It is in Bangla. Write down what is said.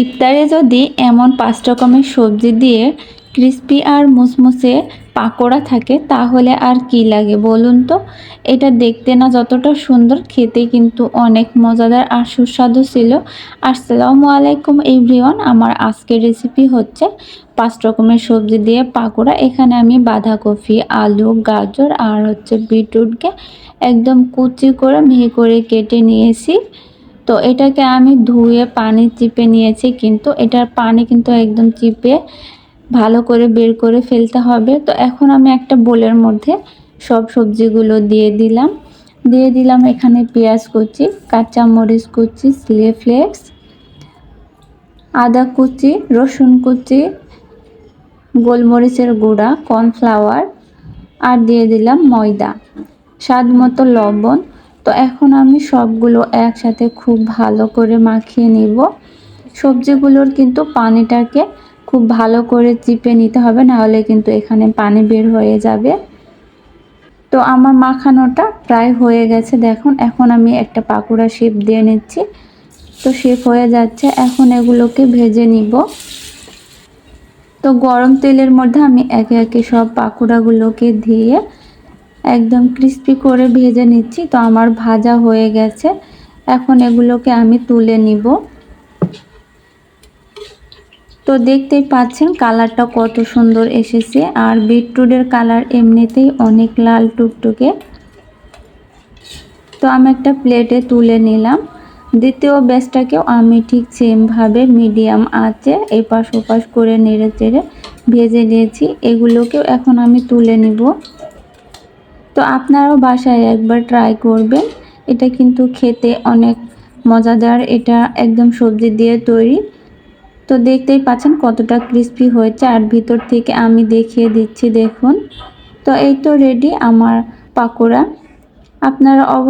ইফতারে যদি এমন পাঁচ রকমের সবজি দিয়ে ক্রিস্পি আর মুসমুসে পাকোড়া থাকে, তাহলে আর কি লাগে বলুন তো? এটা দেখতে না যতটা সুন্দর, খেতে কিন্তু অনেক মজাদার আর সুস্বাদু ছিল। আসসালামু আলাইকুম এভরিওয়ান, আমার আজকের রেসিপি হচ্ছে পাঁচ রকমের সবজি দিয়ে পাকোড়া। এখানে আমি বাঁধাকপি, আলু, গাজর আর হচ্ছে বিটরুটকে একদম কুচি করে মিহি করে কেটে নিয়েছি। তো এটাকে আমি ধুয়ে পানি চিপে নিয়েছি, কিন্তু এটার পানি কিন্তু একদম চিপে ভালো করে বের করে ফেলতে হবে। তো এখন আমি একটা বোলের মধ্যে সব সবজিগুলো দিয়ে দিলাম। দিয়ে দিলাম এখানে পেঁয়াজ কুচি কাঁচা মরিচ কুচি স্লে ফ্লেক্স, আদা কুচি, রসুন কুচি, গোলমরিচের গুঁড়া, কর্নফ্লাওয়ার, আর দিয়ে দিলাম ময়দা। স্বাদ মতো লবণ তো এখন আমি সবগুলো একসাথে খুব ভালো করে মাখিয়ে নিব। সবজিগুলোর কিন্তু পানিটাকে খুব ভালো করে চিপে নিতে হবে নাহলে কিন্তু এখানে পানি বের হয়ে যাবে। তো আমার মাখানোটা প্রায় হয়ে গেছে, দেখুন, এখন আমি একটা পাকুড়া শেপ দিয়ে নিচ্ছি। তো শেপ হয়ে যাচ্ছে, এখন এগুলোকে ভেজে নিব। তো গরম তেলের মধ্যে আমি একে একে সব পাকুড়াগুলোকে দিয়ে একদম ক্রিস্পি করে ভেজে নিচ্ছি। তো আমার ভাজা হয়ে গেছে। এখন এগুলোকে আমি তুলে নিব। তো দেখতেই পাচ্ছেন কালারটা কত সুন্দর এসেছে। আর বিটরুটের কালার এমনিতেই অনেক লাল টুকটুকে। তো আমি একটা প্লেটে তুলে নিলাম। দ্বিতীয় ব্যাসটাকেও আমি ঠিক সেমভাবে মিডিয়াম আঁচে এপাশ ওপাশ করে নেড়ে চেড়ে ভেজে নিয়েছি। এগুলোকেও এখন আমি তুলে নিব। তো আপনারাও বাসায় একবার ট্রাই করবেন। এটা কিন্তু খেতে অনেক মজাদার। এটা একদম সবজি দিয়ে তৈরি। তো দেখতেই পাচ্ছেন কতটা ক্রিস্পি হয়েছে। আর ভিতর থেকে আমি দেখিয়ে দিচ্ছি, দেখুন। তো এই তো রেডি আমার পাকোড়া। আপনারা অব